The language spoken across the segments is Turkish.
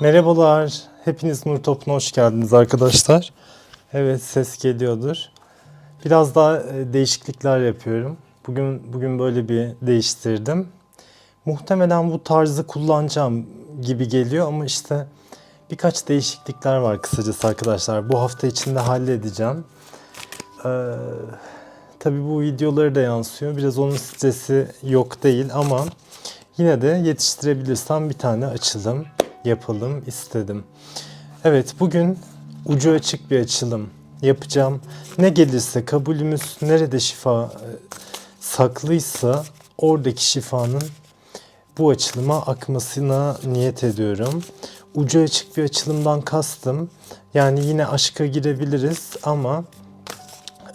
Merhabalar. Hepiniz Nur Top'una hoş geldiniz arkadaşlar. Evet ses geliyordur. Biraz daha e, değişiklikler yapıyorum. Bugün bugün böyle bir değiştirdim. Muhtemelen bu tarzı kullanacağım gibi geliyor ama işte birkaç değişiklikler var kısacası arkadaşlar. Bu hafta içinde halledeceğim. Ee, tabii bu videoları da yansıyor. Biraz onun stresi yok değil ama yine de yetiştirebilirsem bir tane açılım yapalım istedim. Evet bugün ucu açık bir açılım yapacağım. Ne gelirse kabulümüz nerede şifa e, saklıysa oradaki şifanın bu açılıma akmasına niyet ediyorum. Ucu açık bir açılımdan kastım. Yani yine aşka girebiliriz ama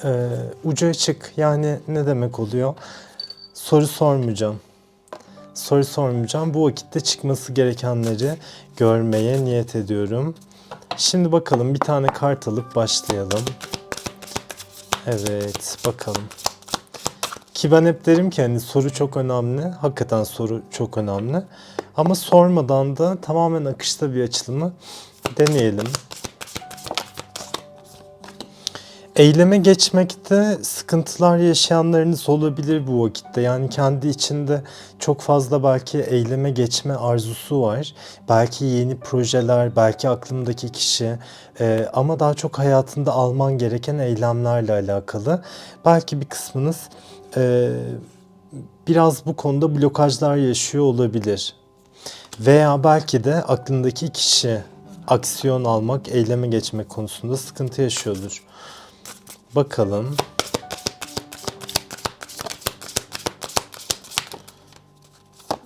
e, ucu açık yani ne demek oluyor? Soru sormayacağım. Soru sormayacağım. Bu vakitte çıkması gerekenleri görmeye niyet ediyorum. Şimdi bakalım bir tane kart alıp başlayalım. Evet bakalım. Ki ben hep derim ki hani soru çok önemli. Hakikaten soru çok önemli. Ama sormadan da tamamen akışta bir açılımı deneyelim. Eyleme geçmekte sıkıntılar yaşayanlarınız olabilir bu vakitte. Yani kendi içinde çok fazla belki eyleme geçme arzusu var. Belki yeni projeler, belki aklımdaki kişi e, ama daha çok hayatında alman gereken eylemlerle alakalı. Belki bir kısmınız e, biraz bu konuda blokajlar yaşıyor olabilir. Veya belki de aklındaki kişi aksiyon almak, eyleme geçmek konusunda sıkıntı yaşıyordur. Bakalım.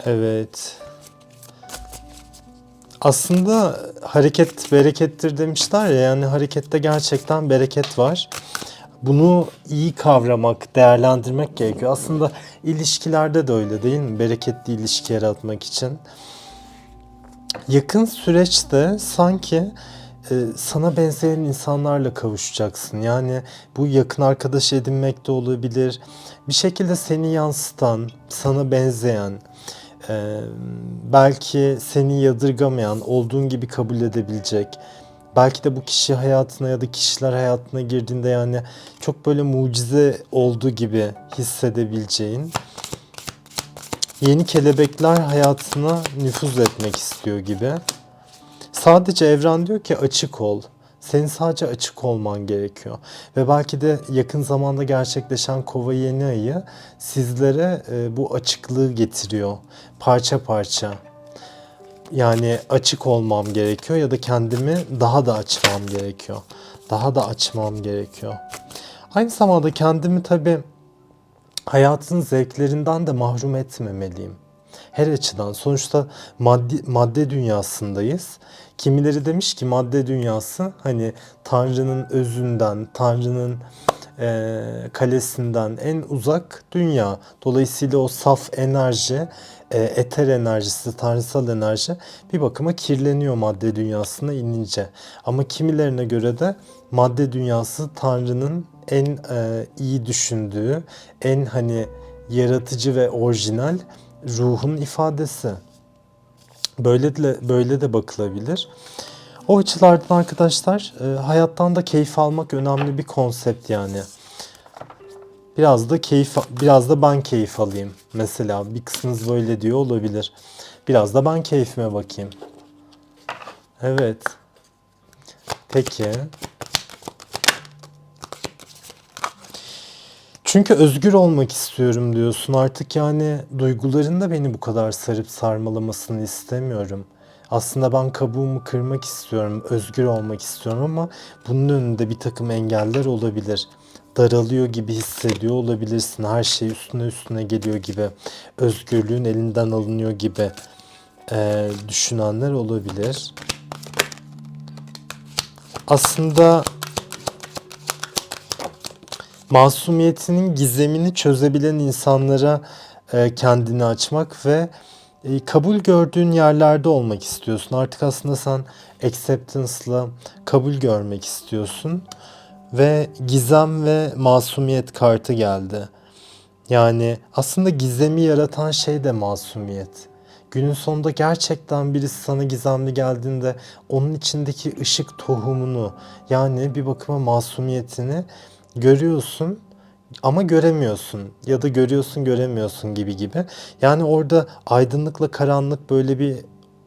Evet. Aslında hareket berekettir demişler ya yani harekette gerçekten bereket var. Bunu iyi kavramak, değerlendirmek gerekiyor. Aslında ilişkilerde de öyle değil mi? Bereketli ilişki yaratmak için. Yakın süreçte sanki sana benzeyen insanlarla kavuşacaksın. Yani bu yakın arkadaş edinmek de olabilir. Bir şekilde seni yansıtan, sana benzeyen, e, belki seni yadırgamayan, olduğun gibi kabul edebilecek. Belki de bu kişi hayatına ya da kişiler hayatına girdiğinde yani çok böyle mucize olduğu gibi hissedebileceğin yeni kelebekler hayatına nüfuz etmek istiyor gibi. Sadece evren diyor ki açık ol. Senin sadece açık olman gerekiyor. Ve belki de yakın zamanda gerçekleşen kova yeni ayı sizlere e, bu açıklığı getiriyor. Parça parça. Yani açık olmam gerekiyor ya da kendimi daha da açmam gerekiyor. Daha da açmam gerekiyor. Aynı zamanda kendimi tabii hayatın zevklerinden de mahrum etmemeliyim. Her açıdan. Sonuçta madde, madde dünyasındayız. Kimileri demiş ki madde dünyası hani Tanrı'nın özünden, Tanrı'nın e, kalesinden en uzak dünya. Dolayısıyla o saf enerji, e, eter enerjisi, tanrısal enerji bir bakıma kirleniyor madde dünyasına inince. Ama kimilerine göre de madde dünyası Tanrı'nın en e, iyi düşündüğü, en hani yaratıcı ve orijinal ruhun ifadesi. Böyle de, böyle de bakılabilir. O açılardan arkadaşlar e, hayattan da keyif almak önemli bir konsept yani. Biraz da keyif biraz da ben keyif alayım. Mesela bir kısmınız böyle diyor olabilir. Biraz da ben keyfime bakayım. Evet. Peki. Çünkü özgür olmak istiyorum diyorsun. Artık yani duyguların da beni bu kadar sarıp sarmalamasını istemiyorum. Aslında ben kabuğumu kırmak istiyorum, özgür olmak istiyorum ama bunun önünde bir takım engeller olabilir. Daralıyor gibi hissediyor olabilirsin. Her şey üstüne üstüne geliyor gibi. Özgürlüğün elinden alınıyor gibi e, düşünenler olabilir. Aslında masumiyetinin gizemini çözebilen insanlara e, kendini açmak ve e, kabul gördüğün yerlerde olmak istiyorsun. Artık aslında sen acceptance'la kabul görmek istiyorsun ve gizem ve masumiyet kartı geldi. Yani aslında gizemi yaratan şey de masumiyet. günün sonunda gerçekten birisi sana gizemli geldiğinde onun içindeki ışık tohumunu yani bir bakıma masumiyetini görüyorsun ama göremiyorsun ya da görüyorsun göremiyorsun gibi gibi. Yani orada aydınlıkla karanlık böyle bir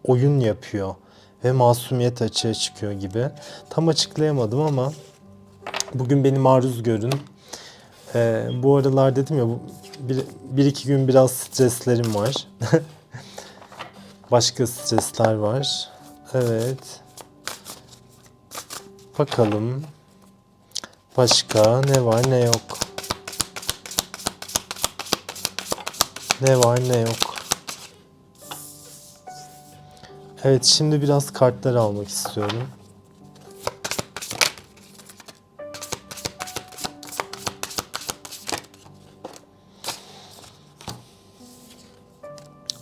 oyun yapıyor ve masumiyet açığa çıkıyor gibi. Tam açıklayamadım ama bugün beni maruz görün. Ee, bu aralar dedim ya bir, bir iki gün biraz streslerim var. Başka stresler var. Evet. Bakalım. Başka ne var ne yok. Ne var ne yok. Evet şimdi biraz kartlar almak istiyorum.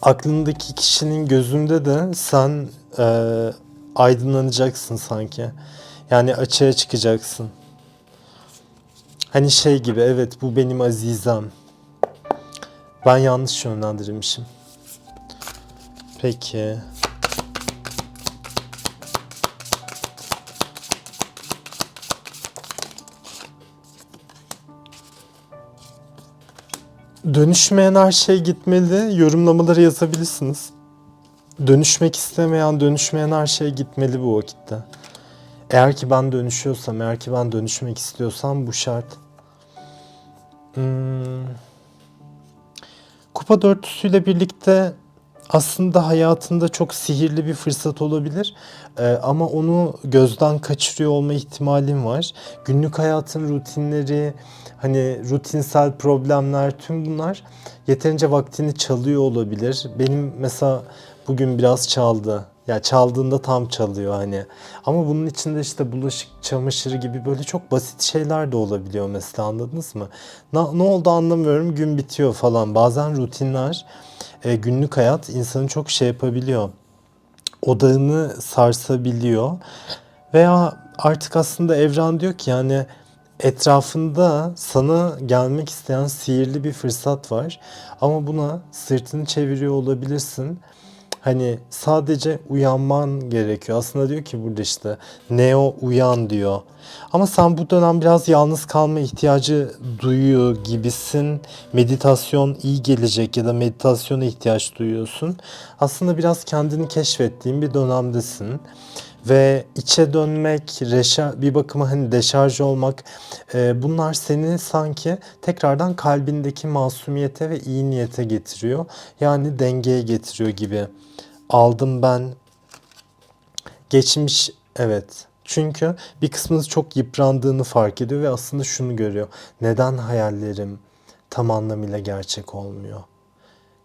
aklındaki kişinin gözünde de sen e, aydınlanacaksın sanki. Yani açığa çıkacaksın. Hani şey gibi evet bu benim azizem. Ben yanlış yönlendirmişim. Peki. Dönüşmeyen her şey gitmeli. Yorumlamaları yazabilirsiniz. Dönüşmek istemeyen, dönüşmeyen her şey gitmeli bu vakitte. Eğer ki ben dönüşüyorsam, eğer ki ben dönüşmek istiyorsam bu şart. Hmm. Kupa dörtlüsüyle birlikte aslında hayatında çok sihirli bir fırsat olabilir. Ee, ama onu gözden kaçırıyor olma ihtimalin var. Günlük hayatın rutinleri, hani rutinsel problemler tüm bunlar yeterince vaktini çalıyor olabilir. Benim mesela bugün biraz çaldı. Ya çaldığında tam çalıyor hani. Ama bunun içinde işte bulaşık, çamaşırı gibi böyle çok basit şeyler de olabiliyor mesela anladınız mı? Na, ne oldu anlamıyorum gün bitiyor falan. Bazen rutinler, e, günlük hayat insanı çok şey yapabiliyor. Odağını sarsabiliyor. Veya artık aslında evren diyor ki yani etrafında sana gelmek isteyen sihirli bir fırsat var. Ama buna sırtını çeviriyor olabilirsin. Hani sadece uyanman gerekiyor. Aslında diyor ki burada işte Neo uyan diyor. Ama sen bu dönem biraz yalnız kalma ihtiyacı duyuyor gibisin. Meditasyon iyi gelecek ya da meditasyona ihtiyaç duyuyorsun. Aslında biraz kendini keşfettiğin bir dönemdesin ve içe dönmek, bir bakıma hani deşarj olmak e, bunlar seni sanki tekrardan kalbindeki masumiyete ve iyi niyete getiriyor. Yani dengeye getiriyor gibi. Aldım ben. Geçmiş evet. Çünkü bir kısmınız çok yıprandığını fark ediyor ve aslında şunu görüyor. Neden hayallerim tam anlamıyla gerçek olmuyor?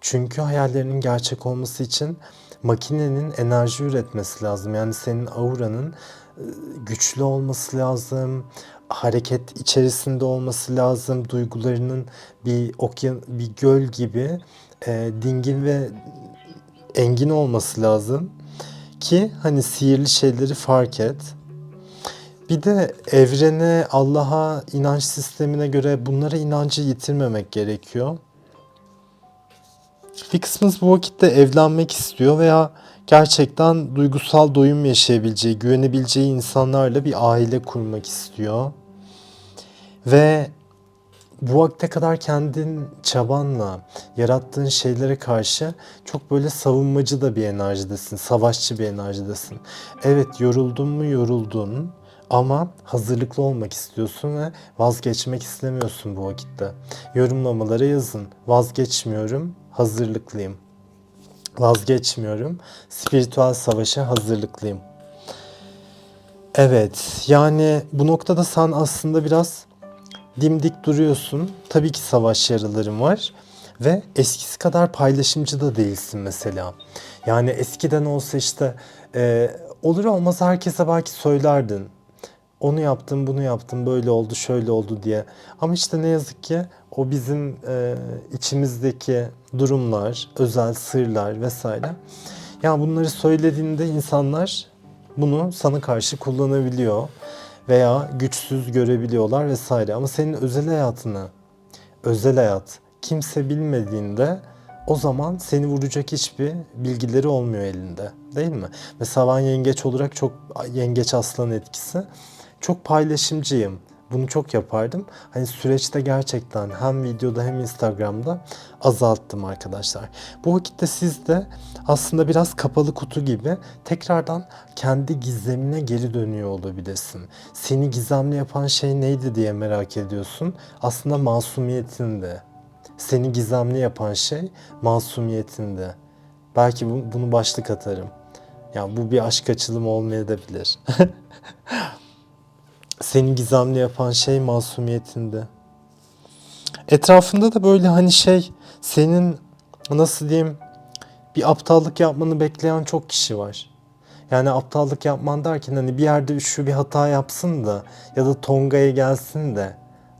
Çünkü hayallerinin gerçek olması için makinenin enerji üretmesi lazım. Yani senin auranın e, güçlü olması lazım. Hareket içerisinde olması lazım. Duygularının bir okyan bir göl gibi e, dingin ve engin olması lazım ki hani sihirli şeyleri fark et. Bir de evrene, Allah'a, inanç sistemine göre bunlara inancı yitirmemek gerekiyor. Bir kısmınız bu vakitte evlenmek istiyor veya gerçekten duygusal doyum yaşayabileceği, güvenebileceği insanlarla bir aile kurmak istiyor. Ve bu vakte kadar kendin çabanla yarattığın şeylere karşı çok böyle savunmacı da bir enerjidesin, savaşçı bir enerjidesin. Evet yoruldun mu yoruldun ama hazırlıklı olmak istiyorsun ve vazgeçmek istemiyorsun bu vakitte. Yorumlamalara yazın. Vazgeçmiyorum, hazırlıklıyım. Vazgeçmiyorum, spiritüel savaşa hazırlıklıyım. Evet, yani bu noktada sen aslında biraz dimdik duruyorsun. Tabii ki savaş yaraların var ve eskisi kadar paylaşımcı da değilsin mesela. Yani eskiden olsa işte e, olur olmaz herkese belki söylerdin. Onu yaptım, bunu yaptım, böyle oldu, şöyle oldu diye. Ama işte ne yazık ki o bizim e, içimizdeki durumlar, özel sırlar vesaire. Yani bunları söylediğinde insanlar bunu sana karşı kullanabiliyor veya güçsüz görebiliyorlar vesaire. Ama senin özel hayatını, özel hayat kimse bilmediğinde o zaman seni vuracak hiçbir bilgileri olmuyor elinde. Değil mi? Mesela ben yengeç olarak çok yengeç aslan etkisi. Çok paylaşımcıyım. Bunu çok yapardım. Hani süreçte gerçekten hem videoda hem Instagram'da azalttım arkadaşlar. Bu vakitte siz de aslında biraz kapalı kutu gibi tekrardan kendi gizemine geri dönüyor olabilirsin. Seni gizemli yapan şey neydi diye merak ediyorsun. Aslında masumiyetinde. Seni gizemli yapan şey masumiyetinde. Belki bu- bunu başlık atarım. Ya bu bir aşk açılımı olmayabilir. Seni gizemli yapan şey masumiyetinde. Etrafında da böyle hani şey senin nasıl diyeyim bir aptallık yapmanı bekleyen çok kişi var. Yani aptallık yapman derken hani bir yerde şu bir hata yapsın da ya da Tonga'ya gelsin de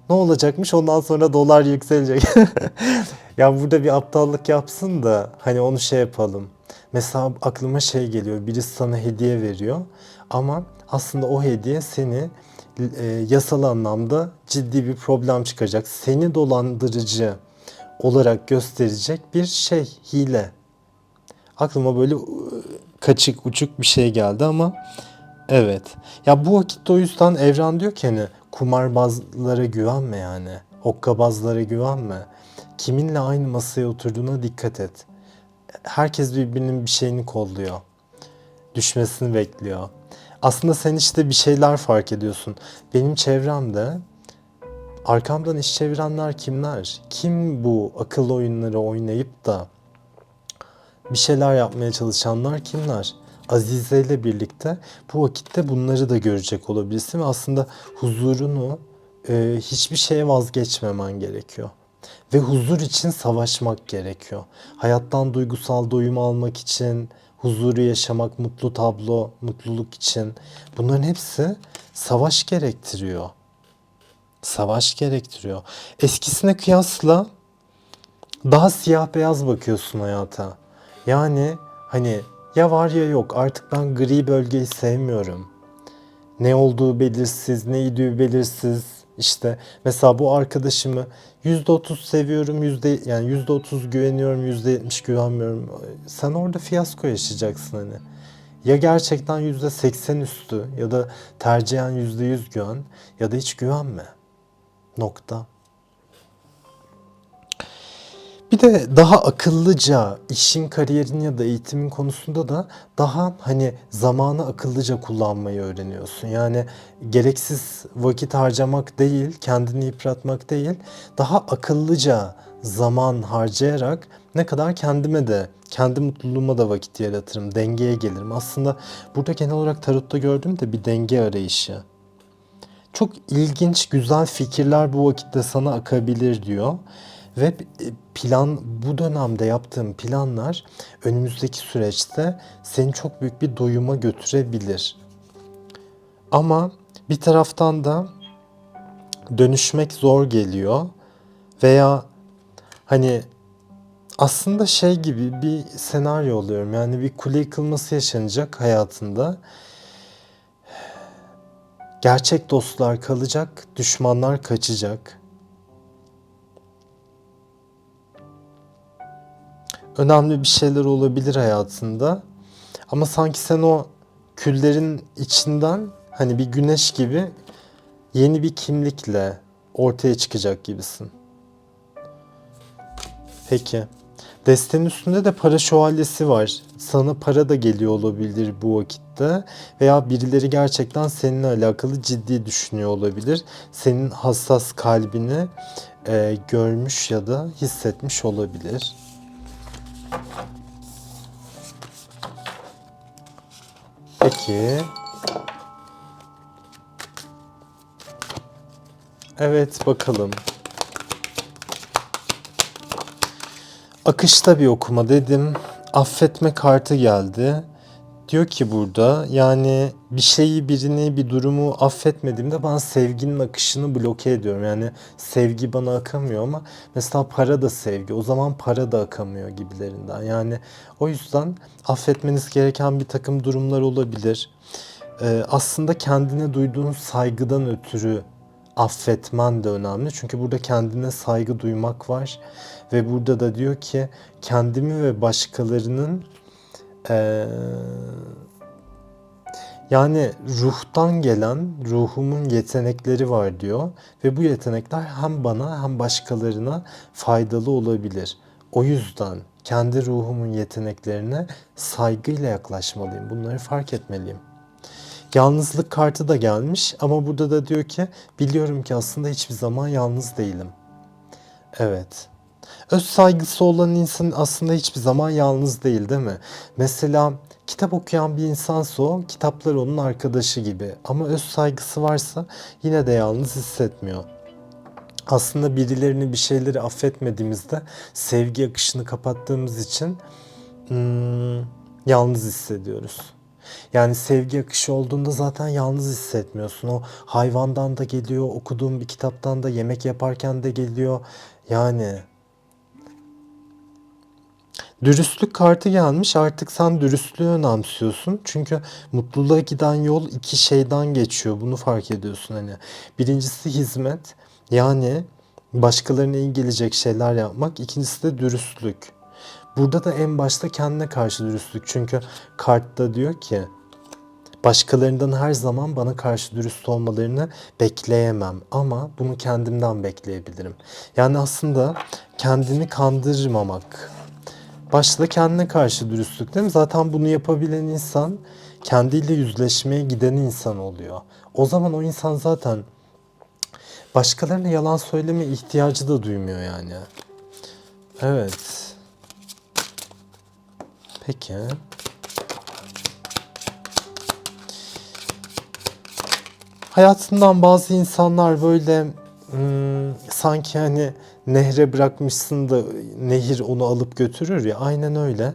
ne olacakmış ondan sonra dolar yükselecek. ya burada bir aptallık yapsın da hani onu şey yapalım. Mesela aklıma şey geliyor. Birisi sana hediye veriyor ama aslında o hediye seni e, yasal anlamda ciddi bir problem çıkacak. Seni dolandırıcı olarak gösterecek bir şey, hile. Aklıma böyle e, kaçık uçuk bir şey geldi ama evet. Ya bu vakitte o yüzden Evren diyor ki hani kumarbazlara güvenme yani. Hokkabazlara güvenme. Kiminle aynı masaya oturduğuna dikkat et. Herkes birbirinin bir şeyini kolluyor. Düşmesini bekliyor. Aslında sen işte bir şeyler fark ediyorsun. Benim çevremde arkamdan iş çevirenler kimler? Kim bu akıl oyunları oynayıp da bir şeyler yapmaya çalışanlar kimler? Azize ile birlikte bu vakitte bunları da görecek olabilirsin ve aslında huzurunu e, hiçbir şeye vazgeçmemen gerekiyor. Ve huzur için savaşmak gerekiyor. Hayattan duygusal doyum almak için, huzuru yaşamak, mutlu tablo, mutluluk için bunların hepsi savaş gerektiriyor. Savaş gerektiriyor. Eskisine kıyasla daha siyah beyaz bakıyorsun hayata. Yani hani ya var ya yok artık ben gri bölgeyi sevmiyorum. Ne olduğu belirsiz, ne idüğü belirsiz. İşte mesela bu arkadaşımı %30 seviyorum, yüzde yani %30 güveniyorum, %70 güvenmiyorum. Sen orada fiyasko yaşayacaksın hani. Ya gerçekten %80 üstü ya da tercihen %100 güven ya da hiç güvenme. Nokta. Bir de daha akıllıca işin, kariyerin ya da eğitimin konusunda da daha hani zamanı akıllıca kullanmayı öğreniyorsun. Yani gereksiz vakit harcamak değil, kendini yıpratmak değil, daha akıllıca zaman harcayarak ne kadar kendime de, kendi mutluluğuma da vakit yaratırım, dengeye gelirim. Aslında burada genel olarak tarotta gördüğüm de bir denge arayışı. Çok ilginç, güzel fikirler bu vakitte sana akabilir diyor. Ve plan bu dönemde yaptığım planlar önümüzdeki süreçte seni çok büyük bir doyuma götürebilir. Ama bir taraftan da dönüşmek zor geliyor veya hani aslında şey gibi bir senaryo oluyorum. Yani bir kule yıkılması yaşanacak hayatında. Gerçek dostlar kalacak, düşmanlar kaçacak. Önemli bir şeyler olabilir hayatında. Ama sanki sen o küllerin içinden hani bir güneş gibi yeni bir kimlikle ortaya çıkacak gibisin. Peki. Destenin üstünde de para şövalyesi var. Sana para da geliyor olabilir bu vakitte. Veya birileri gerçekten seninle alakalı ciddi düşünüyor olabilir. Senin hassas kalbini e, görmüş ya da hissetmiş olabilir. Peki. Evet bakalım. Akışta bir okuma dedim. Affetme kartı geldi. Diyor ki burada yani bir şeyi birini bir durumu affetmediğimde ben sevginin akışını bloke ediyorum. Yani sevgi bana akamıyor ama mesela para da sevgi o zaman para da akamıyor gibilerinden. Yani o yüzden affetmeniz gereken bir takım durumlar olabilir. Ee, aslında kendine duyduğun saygıdan ötürü affetmen de önemli. Çünkü burada kendine saygı duymak var. Ve burada da diyor ki kendimi ve başkalarının eee, yani ruhtan gelen ruhumun yetenekleri var diyor. Ve bu yetenekler hem bana hem başkalarına faydalı olabilir. O yüzden kendi ruhumun yeteneklerine saygıyla yaklaşmalıyım. Bunları fark etmeliyim. Yalnızlık kartı da gelmiş ama burada da diyor ki biliyorum ki aslında hiçbir zaman yalnız değilim. Evet. Öz saygısı olan insan aslında hiçbir zaman yalnız değil değil mi? Mesela kitap okuyan bir insansa o kitaplar onun arkadaşı gibi ama öz saygısı varsa yine de yalnız hissetmiyor. Aslında birilerini bir şeyleri affetmediğimizde sevgi akışını kapattığımız için hmm, yalnız hissediyoruz. Yani sevgi akışı olduğunda zaten yalnız hissetmiyorsun. O hayvandan da geliyor, okuduğun bir kitaptan da, yemek yaparken de geliyor. Yani dürüstlük kartı gelmiş. Artık sen dürüstlüğü önemsiyorsun. Çünkü mutluluğa giden yol iki şeyden geçiyor. Bunu fark ediyorsun hani. Birincisi hizmet. Yani başkalarına iyi gelecek şeyler yapmak. İkincisi de dürüstlük. Burada da en başta kendine karşı dürüstlük. Çünkü kartta diyor ki başkalarından her zaman bana karşı dürüst olmalarını bekleyemem ama bunu kendimden bekleyebilirim. Yani aslında kendini kandırmamak. Başta kendine karşı dürüstlük değil mi? Zaten bunu yapabilen insan kendiyle yüzleşmeye giden insan oluyor. O zaman o insan zaten başkalarına yalan söyleme ihtiyacı da duymuyor yani. Evet. Peki. Hayatından bazı insanlar böyle hmm, sanki hani nehre bırakmışsın da nehir onu alıp götürür ya aynen öyle.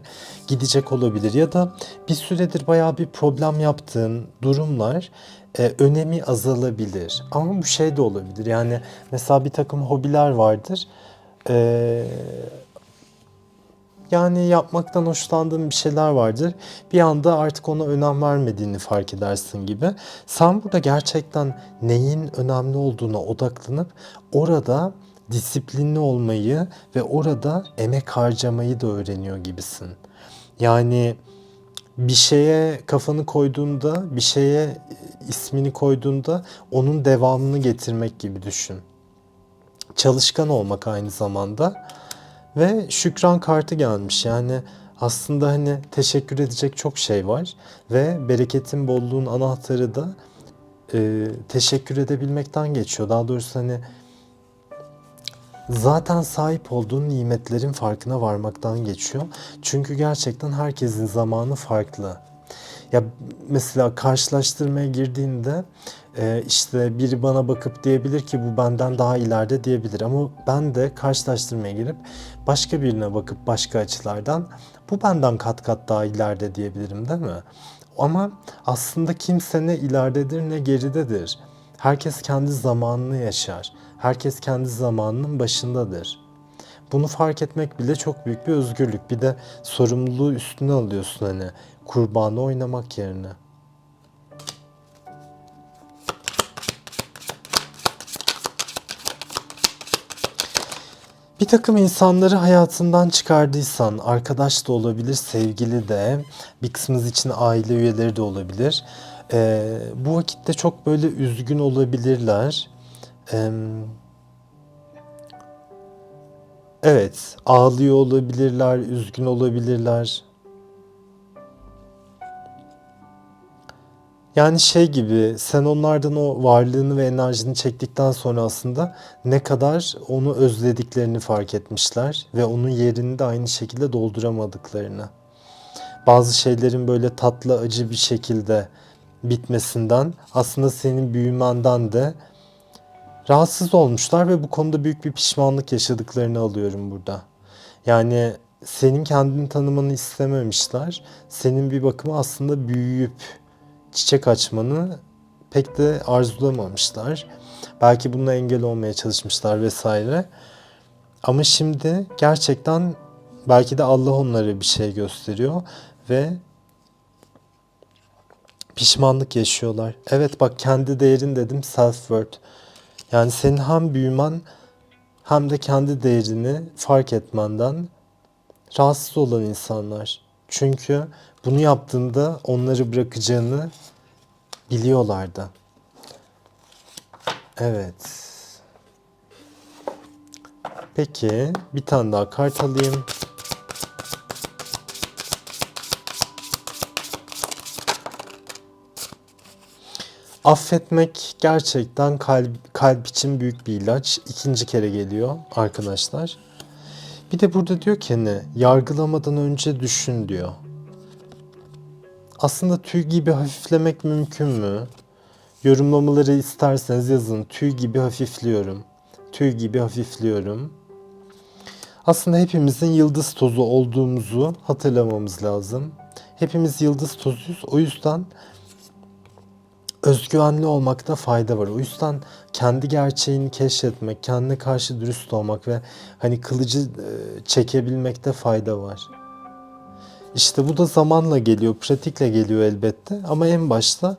Gidecek olabilir. Ya da bir süredir bayağı bir problem yaptığın durumlar e, önemi azalabilir. Ama bu şey de olabilir. Yani mesela bir takım hobiler vardır. E, yani yapmaktan hoşlandığın bir şeyler vardır. Bir anda artık ona önem vermediğini fark edersin gibi. Sen burada gerçekten neyin önemli olduğuna odaklanıp orada disiplinli olmayı ve orada emek harcamayı da öğreniyor gibisin. Yani bir şeye kafanı koyduğunda, bir şeye ismini koyduğunda onun devamını getirmek gibi düşün. Çalışkan olmak aynı zamanda. Ve şükran kartı gelmiş. Yani aslında hani teşekkür edecek çok şey var. Ve bereketin bolluğun anahtarı da e, teşekkür edebilmekten geçiyor. Daha doğrusu hani zaten sahip olduğun nimetlerin farkına varmaktan geçiyor. Çünkü gerçekten herkesin zamanı farklı. Ya mesela karşılaştırmaya girdiğinde e, işte biri bana bakıp diyebilir ki bu benden daha ileride diyebilir. Ama ben de karşılaştırmaya girip başka birine bakıp başka açılardan bu benden kat kat daha ileride diyebilirim değil mi? Ama aslında kimse ne ileridedir ne geridedir. Herkes kendi zamanını yaşar. Herkes kendi zamanının başındadır. Bunu fark etmek bile çok büyük bir özgürlük. Bir de sorumluluğu üstüne alıyorsun hani kurbanı oynamak yerine. Bir takım insanları hayatından çıkardıysan, arkadaş da olabilir, sevgili de, bir kısmınız için aile üyeleri de olabilir. Ee, bu vakitte çok böyle üzgün olabilirler. Ee, evet, ağlıyor olabilirler, üzgün olabilirler. Yani şey gibi sen onlardan o varlığını ve enerjini çektikten sonra aslında ne kadar onu özlediklerini fark etmişler ve onun yerini de aynı şekilde dolduramadıklarını. Bazı şeylerin böyle tatlı acı bir şekilde bitmesinden aslında senin büyümenden de rahatsız olmuşlar ve bu konuda büyük bir pişmanlık yaşadıklarını alıyorum burada. Yani senin kendini tanımanı istememişler. Senin bir bakıma aslında büyüyüp çiçek açmanı pek de arzulamamışlar. Belki bununla engel olmaya çalışmışlar vesaire. Ama şimdi gerçekten belki de Allah onlara bir şey gösteriyor ve pişmanlık yaşıyorlar. Evet bak kendi değerin dedim self worth. Yani senin hem büyümen hem de kendi değerini fark etmenden rahatsız olan insanlar. Çünkü bunu yaptığında onları bırakacağını biliyorlardı. Evet. Peki bir tane daha kart alayım. Affetmek gerçekten kalp, kalp için büyük bir ilaç. İkinci kere geliyor arkadaşlar. Bir de burada diyor ki hani yargılamadan önce düşün diyor. Aslında tüy gibi hafiflemek mümkün mü? Yorumlamaları isterseniz yazın. Tüy gibi hafifliyorum. Tüy gibi hafifliyorum. Aslında hepimizin yıldız tozu olduğumuzu hatırlamamız lazım. Hepimiz yıldız tozuyuz. O yüzden özgüvenli olmakta fayda var. O yüzden kendi gerçeğini keşfetmek, kendine karşı dürüst olmak ve hani kılıcı e, çekebilmekte fayda var. İşte bu da zamanla geliyor, pratikle geliyor elbette ama en başta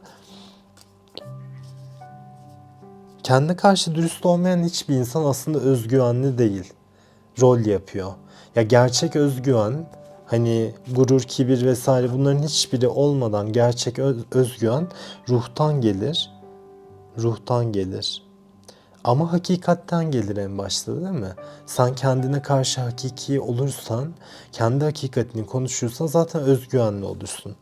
kendine karşı dürüst olmayan hiçbir insan aslında özgüvenli değil. Rol yapıyor. Ya gerçek özgüven hani gurur, kibir vesaire bunların hiçbiri olmadan gerçek öz- özgüven ruhtan gelir. Ruhtan gelir. Ama hakikatten gelir en başta değil mi? Sen kendine karşı hakiki olursan, kendi hakikatini konuşursan zaten özgüvenli olursun.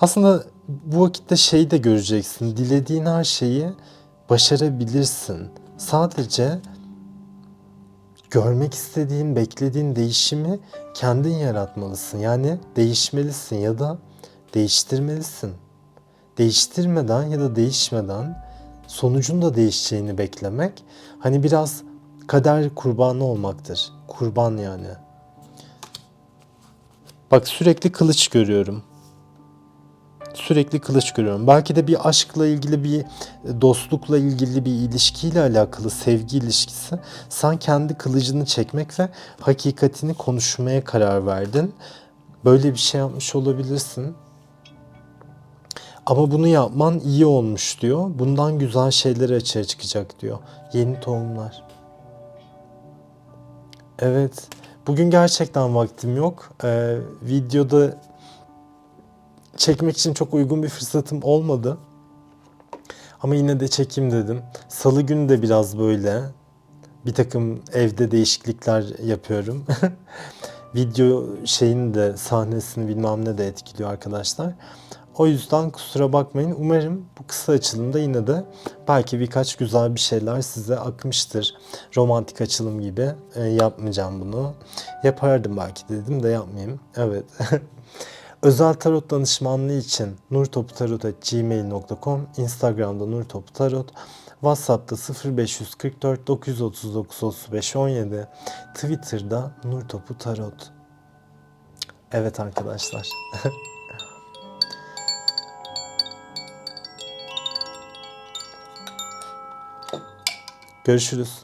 Aslında bu vakitte şeyi de göreceksin. Dilediğin her şeyi başarabilirsin. Sadece görmek istediğin, beklediğin değişimi kendin yaratmalısın. Yani değişmelisin ya da değiştirmelisin. Değiştirmeden ya da değişmeden sonucun da değişeceğini beklemek hani biraz kader kurbanı olmaktır. Kurban yani. Bak sürekli kılıç görüyorum. Sürekli kılıç görüyorum. Belki de bir aşkla ilgili bir dostlukla ilgili bir ilişkiyle alakalı sevgi ilişkisi. Sen kendi kılıcını çekmek ve hakikatini konuşmaya karar verdin. Böyle bir şey yapmış olabilirsin. Ama bunu yapman iyi olmuş diyor. Bundan güzel şeyler açığa çıkacak diyor. Yeni tohumlar. Evet. Bugün gerçekten vaktim yok. Ee, videoda çekmek için çok uygun bir fırsatım olmadı. Ama yine de çekeyim dedim. Salı günü de biraz böyle bir takım evde değişiklikler yapıyorum. Video şeyini de sahnesini bilmem ne de etkiliyor arkadaşlar. O yüzden kusura bakmayın. Umarım bu kısa açılımda yine de belki birkaç güzel bir şeyler size akmıştır. Romantik açılım gibi e, yapmayacağım bunu. Yapardım belki dedim de yapmayayım. Evet. Özel tarot danışmanlığı için nurtoputarot.gmail.com, Instagram'da nurtoputarot, WhatsApp'ta 0544 939 35 17, Twitter'da nurtoputarot. Evet arkadaşlar. Görüşürüz.